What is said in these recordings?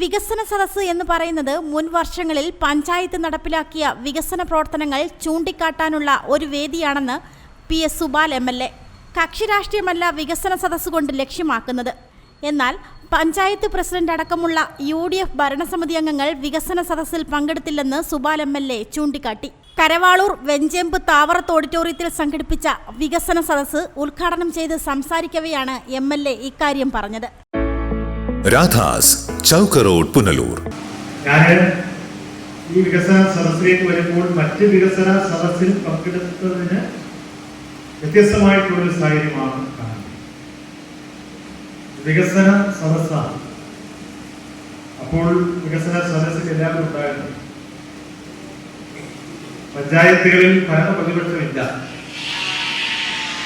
വികസന സദസ്സ് എന്ന് പറയുന്നത് മുൻ വർഷങ്ങളിൽ പഞ്ചായത്ത് നടപ്പിലാക്കിയ വികസന പ്രവർത്തനങ്ങൾ ചൂണ്ടിക്കാട്ടാനുള്ള ഒരു വേദിയാണെന്ന് P S Subal M L A കക്ഷി രാഷ്ട്രീയമല്ല വികസന സദസ്സ് കൊണ്ട് ലക്ഷ്യമാക്കുന്നത്. എന്നാൽ പഞ്ചായത്ത് പ്രസിഡന്റ് അടക്കമുള്ള യു ഡി എഫ് ഭരണസമിതി അംഗങ്ങൾ വികസന സദസ്സിൽ പങ്കെടുത്തില്ലെന്ന് സുബാൽ എം എൽ എ ചൂണ്ടിക്കാട്ടി. കരവാളൂർ വെഞ്ചേമ്പ് താവറത്ത് ഓഡിറ്റോറിയത്തിൽ സംഘടിപ്പിച്ച വികസന സദസ്സ് ഉദ്ഘാടനം ചെയ്ത് സംസാരിക്കവെയാണ് എം എൽ എ ഇക്കാര്യം പറഞ്ഞത്. രാധാസ് ചൗക്ക് റോഡ് പുനലൂർ. ഈ വികസന സദസ്സിലേക്ക് വരുമ്പോൾ മറ്റ് വികസന സദസ്സിൽ പങ്കെടുത്തതിന് വ്യത്യസ്തമായിട്ടുള്ളൊരു സാഹചര്യമാണ് കാണുന്നത്. വികസന സദസ്സാണ്. അപ്പോൾ വികസന സദസ്സിൽ എല്ലാവരും ഉണ്ടായിരുന്നു പഞ്ചായത്തുകളിൽ ഭരണ പ്രതിപക്ഷമില്ല.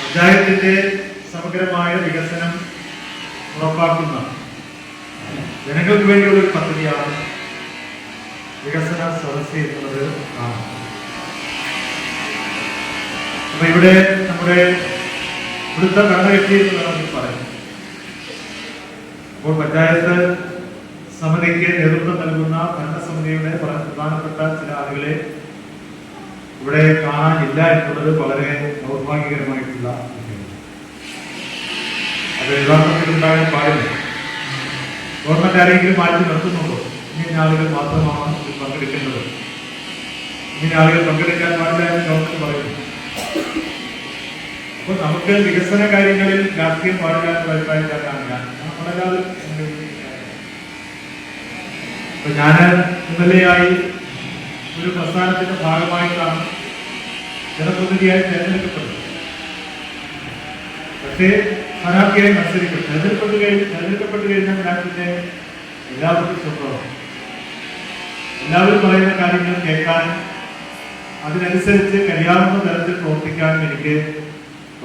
പഞ്ചായത്തിന്റെ സമഗ്രമായ വികസനം ഉറപ്പാക്കുന്ന ജനങ്ങൾക്ക് വേണ്ടിയുള്ള ഒരു പദ്ധതിയാണ് വികസന സദസ് എന്നുള്ളത് അപ്പൊ ഇവിടെ നമ്മുടെ ഇവിടുത്തെ ഭരണകക്ഷി എന്ന് വേണമെങ്കിൽ പറയാം. അപ്പോൾ പഞ്ചായത്ത് സമിതിക്ക് നേതൃത്വം നൽകുന്ന ഭരണസമിതിയുടെ പ്രധാനപ്പെട്ട ചില ആളുകളെ ഇവിടെ കാണാനില്ല എന്നുള്ളത് വളരെ ദൗർഭാഗ്യകരമായിട്ടുള്ള അത് യഥാർത്ഥത്തിൽ ഉണ്ടാകാൻ പാടില്ല. ഗവൺമെന്റ് ആരെങ്കിലും മാറ്റി നിർത്തുന്നുണ്ടോ? ഇങ്ങനെ ആളുകൾ മാത്രമാണ് ഇതിൽ പങ്കെടുക്കേണ്ടത്. ഇങ്ങനെ ആളുകൾ പങ്കെടുക്കാൻ പാടില്ല എന്ന് ഗവൺമെന്റ് പറയുന്നു. അപ്പൊ നമുക്ക് വികസന കാര്യങ്ങളിൽ രാഷ്ട്രീയം പാടില്ല എന്നുള്ള അഭിപ്രായം ഞാൻ. അപ്പൊ ഞാൻ എം ഒരു പ്രസ്ഥാനത്തിന്റെ ഭാഗമായിട്ടാണ് ജനപ്രതിനിധിയായി തെരഞ്ഞെടുക്കപ്പെട്ടത് പക്ഷേ സ്ഥാനാർത്ഥിയായി മത്സരിക്കും. തെരഞ്ഞെടുപ്പെട്ട് കഴിഞ്ഞ് തെരഞ്ഞെടുക്കപ്പെട്ട് കഴിഞ്ഞാൽ പിന്നെ എല്ലാവർക്കും സ്വന്തമാണ് എല്ലാവരും പറയുന്ന കാര്യങ്ങൾ കേൾക്കാനും അതിനനുസരിച്ച് കഴിയാവുന്ന തരത്തിൽ പ്രവർത്തിക്കാനും എനിക്ക്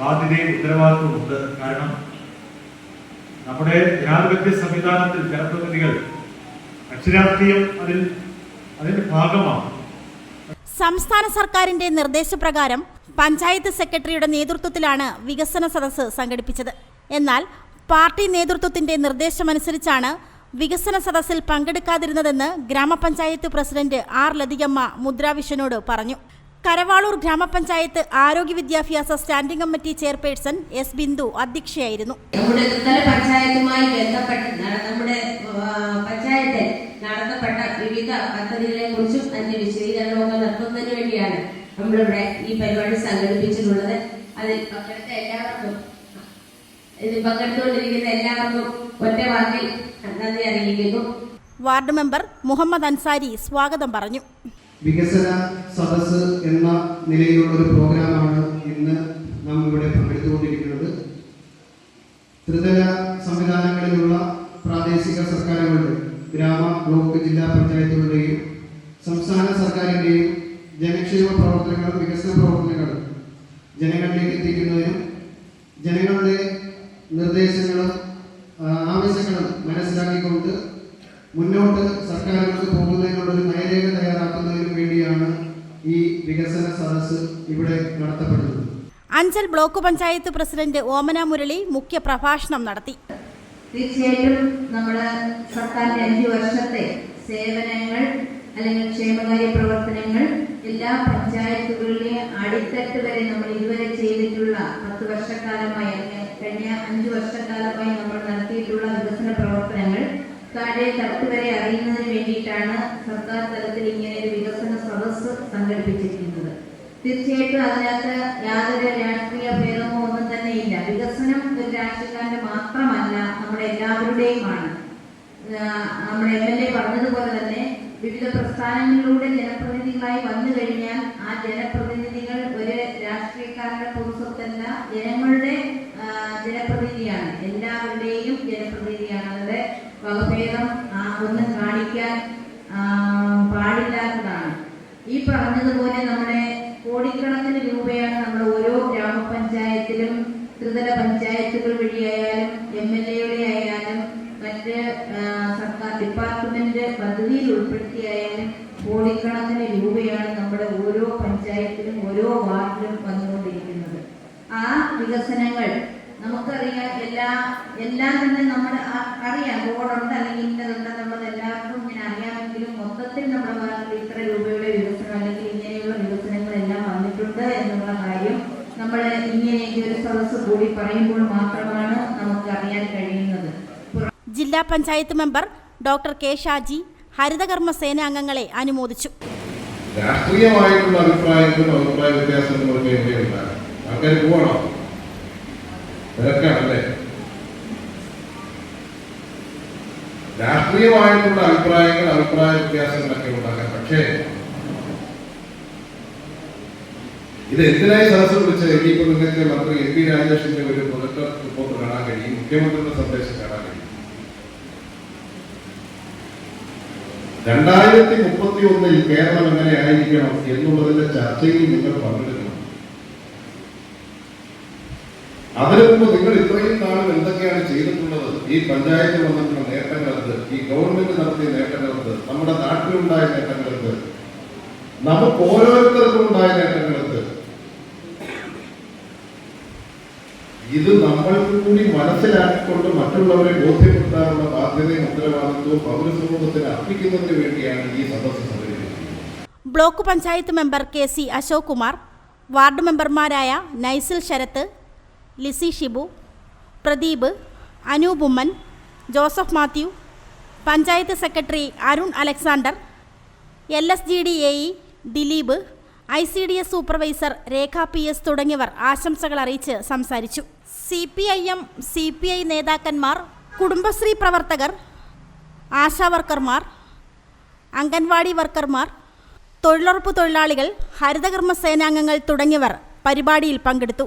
ബാധ്യതയും ഉത്തരവാദിത്വവും ഉണ്ട്. കാരണം നമ്മുടെ ജനാധിപത്യ സംവിധാനത്തിൽ ജനപ്രതിനിധികൾ അക്ഷരാർത്ഥിയും അതിൽ അതിന്റെ ഭാഗമാണ്. സംസ്ഥാന സർക്കാരിന്റെ നിർദ്ദേശപ്രകാരം പഞ്ചായത്ത് സെക്രട്ടറിയുടെ നേതൃത്വത്തിലാണ് വികസന സദസ്സ് സംഘടിപ്പിച്ചത്. എന്നാൽ പാർട്ടി നേതൃത്വത്തിന്റെ നിർദ്ദേശമനുസരിച്ചാണ് വികസന സദസ്സിൽ പങ്കെടുക്കാതിരുന്നതെന്ന് ഗ്രാമപഞ്ചായത്ത് പ്രസിഡന്റ് ആർ ലതികമ്മ മുദ്രാവിഷനോട് പറഞ്ഞു. കരവാളൂർ ഗ്രാമപഞ്ചായത്ത് ആരോഗ്യ വിദ്യാഭ്യാസ standing committee chairperson S Bindu അധ്യക്ഷയായിരുന്നു. നമ്മുടെ പഞ്ചായത്തുമായി ബന്ധപ്പെട്ട് നമ്മുടെ പഞ്ചായത്തിൽ നടത്തപ്പെട്ട വിവിധ പദ്ധതികളെ കുറിച്ചും അതിന്റെ വിശദീകരണമൊക്കെ നടത്തുന്നതിന് വേണ്ടിയാണ് നമ്മളിവിടെ ഈ പരിപാടി സംഘടിപ്പിച്ചിട്ടുള്ളത്. അതിൽ പങ്കെടുത്ത എല്ലാവർക്കും ഇതിൽ പങ്കെടുത്തുകൊണ്ടിരിക്കുന്ന എല്ലാവർക്കും ഒറ്റ വാക്കിൽ നന്ദി അറിയിക്കുന്നു. വാർഡ് മെമ്പർ മുഹമ്മദ് അൻസാരി സ്വാഗതം പറഞ്ഞു. വികസന സദസ് എന്ന നിലയിലുള്ള ഒരു പ്രോഗ്രാമാണ് ഇന്ന് നാം ഇവിടെ പങ്കെടുത്തുകൊണ്ടിരിക്കുന്നത്. ത്രിതല സംവിധാനങ്ങളിലുള്ള പ്രാദേശിക സർക്കാരുകളുടെ ഗ്രാമ ബ്ലോക്ക് ജില്ലാ പഞ്ചായത്തുകളുടെയും സംസ്ഥാന സർക്കാരിന്റെയും ജനക്ഷേമ പ്രവർത്തനങ്ങളും വികസന പ്രവർത്തനങ്ങളും ജനങ്ങളിലേക്ക് എത്തിക്കുന്നതിനും ജനങ്ങളുടെ നിർദ്ദേശങ്ങളും ആവശ്യങ്ങളും മനസ്സിലാക്കിക്കൊണ്ട് മുന്നോട്ട് സർക്കാരുകൾക്ക് പോകുന്നതിനുള്ള ഒരു നയരേഖ തയ്യാറാക്കുന്നതിനു വേണ്ടിയാണ് ഈ വികസന സദസ് ഇവിടെ നടത്തപ്പെടുന്നത്. അഞ്ചൽ ബ്ലോക്ക് പഞ്ചായത്ത് പ്രസിഡന്റ് ഓമന മുരളി മുഖ്യ പ്രഭാഷണം നടത്തി. തീർച്ചയായിട്ടും നമ്മുടെ സർക്കാരിന്റെ അഞ്ചു വർഷത്തെ സേവനങ്ങൾ അല്ലെങ്കിൽ ക്ഷേമകാര്യ പ്രവർത്തനങ്ങൾ എല്ലാ പഞ്ചായത്തുകളിലെയും അടിത്തട്ട് വരെ നമ്മൾ ഇതുവരെ ചെയ്തിട്ടുള്ള പത്ത് വർഷക്കാലമായി അഞ്ചു വർഷക്കാലമായി നമ്മൾ നടത്തിയിട്ടുള്ള വികസന പ്രവർത്തനങ്ങൾ താഴെ തട്ട് വരെ അറിയുന്നതിന് വേണ്ടിയിട്ടാണ് സർക്കാർ തലത്തിൽ ഇങ്ങനെ ഒരു വികസന സദസ് സംഘടിപ്പിച്ചിരിക്കുന്നത്. തീർച്ചയായിട്ടും അതിനകത്ത് യാതൊരു രാഷ്ട്രീയ ഭേദമോ ഒന്നും തന്നെ ഇല്ല. വികസനം ഒരു രാഷ്ട്രീയക്കാരന്റെ മാത്രമല്ല നമ്മുടെ എല്ലാവരുടെയുമാണ്. നമ്മുടെ എം എൽ എ പറഞ്ഞതുപോലെ തന്നെ വിവിധ പ്രസ്ഥാനങ്ങളിലൂടെ വകഭേദം ഒന്നും കാണിക്കാൻ പാടില്ലാത്തതാണ്. ഈ പറഞ്ഞതുപോലെ നമ്മുടെ കോടിക്കണക്കിന് രൂപയാണ് നമ്മൾ ഓരോ ഗ്രാമപഞ്ചായത്തിലും ത്രിതല പഞ്ചായത്തുകൾ വഴിയായാലും എം എൽ എയുടെ ആയാലും മറ്റ് സർക്കാർ ഡിപ്പാർട്ട്മെന്റ് പദ്ധതിയിൽ ഉൾപ്പെടുത്തിയായാലും കോടിക്കണക്കിന് രൂപയാണ് നമ്മുടെ ഓരോ പഞ്ചായത്തിലും ഓരോ വാർഡിലും വന്നുകൊണ്ടിരിക്കുന്നത്. ആ വികസനങ്ങൾ നമുക്കറിയാം എല്ലാ എല്ലാം തന്നെ നമ്മൾ അറിയാം. ബോർഡുണ്ട് അല്ലെങ്കിൽ ഇന്നതുണ്ട് എന്നുള്ളത് എല്ലാവർക്കും മൊത്തത്തിൽ നമ്മുടെ ഭാഗത്ത് ഇത്ര രൂപയുടെ വികസനം അല്ലെങ്കിൽ ഇങ്ങനെയുള്ള വികസനങ്ങളെല്ലാം വന്നിട്ടുണ്ട് എന്നുള്ള കാര്യം നമ്മൾ ഇങ്ങനെയൊക്കെ ഒരു സദസ്സ് കൂടി പറയുമ്പോൾ മാത്രമാണ് നമുക്ക് അറിയാൻ കഴിയുന്നത്. ജില്ലാ panchayat member doctor K Shaji ഹരിതകർമ്മ സേന അംഗങ്ങളെ അനുമോദിച്ചു. രാഷ്ട്രീയമായിട്ടുള്ള അഭിപ്രായങ്ങളും അഭിപ്രായ വ്യത്യാസങ്ങളും ആൾക്കാർ പോകണം തിരക്കാണല്ലേ? രാഷ്ട്രീയമായിട്ടുള്ള അഭിപ്രായങ്ങൾ അഭിപ്രായ വ്യത്യാസങ്ങളൊക്കെ ഉണ്ടാകാം പക്ഷേ ഇത് എന്തിനായി സദസ്സ് വിളിച്ചത്? ഇനിയിപ്പോ നിങ്ങൾക്ക് മന്ത്രി എം പി രാജേഷിന്റെ ഒരു പ്രൊജക്ട് റിപ്പോർട്ട് കാണാൻ കഴിയും മുഖ്യമന്ത്രിയുടെ സന്ദേശം കാണാൻ കഴിയും. രണ്ടായിരത്തി മുപ്പത്തി ഒന്നിൽ കേരളം എങ്ങനെ ആയിരിക്കണം എന്നുള്ളതിന്റെ ചർച്ചയിൽ നിങ്ങൾ പങ്കെടുക്കണം. അതിനു മുമ്പ് നിങ്ങൾ ഇത്രയും നാളും എന്തൊക്കെയാണ് ചെയ്തിട്ടുള്ളത്? ഈ പഞ്ചായത്തിൽ വന്നിട്ടുള്ള നേട്ടങ്ങൾക്ക് ഈ ഗവൺമെന്റ് നടത്തിയ നേട്ടങ്ങൾക്ക് നമ്മുടെ നാട്ടിലുണ്ടായ നേട്ടങ്ങൾക്ക് നമുക്ക് ഓരോരുത്തർക്കും ഉണ്ടായ നേട്ടങ്ങൾക്ക്. ഇത് നമ്മൾ കൂടി മനസ്സിലാക്കിക്കൊണ്ട് മറ്റുള്ളവരെ ബോധ്യപ്പെടുത്താനുള്ള ബാധ്യതയും ഉത്തരവാദിത്വവും പൗരസമൂഹത്തിന് അർപ്പിക്കുന്നതിന് വേണ്ടിയാണ് ഈ സംഘടിപ്പിക്കുന്നത്. Block panchayat member K C Ashok Kumar ward മെമ്പർമാരായ Naisil Sarath Lizy Shibu Pradeep Anoop Oommen Joseph Mathew panchayat secretary Arun Alexander L S G D A E Dileep I C D S supervisor Rekha P S തുടങ്ങിയവർ ആശംസകൾ അറിയിച്ച് സംസാരിച്ചു. C P I M C P I നേതാക്കന്മാർ കുടുംബശ്രീ പ്രവർത്തകർ ആശാവർക്കർമാർ അംഗൻവാടി വർക്കർമാർ തൊഴിലുറപ്പ് തൊഴിലാളികൾ ഹരിതകർമ്മ സേനാംഗങ്ങൾ തുടങ്ങിയവർ പരിപാടിയിൽ പങ്കെടുത്തു.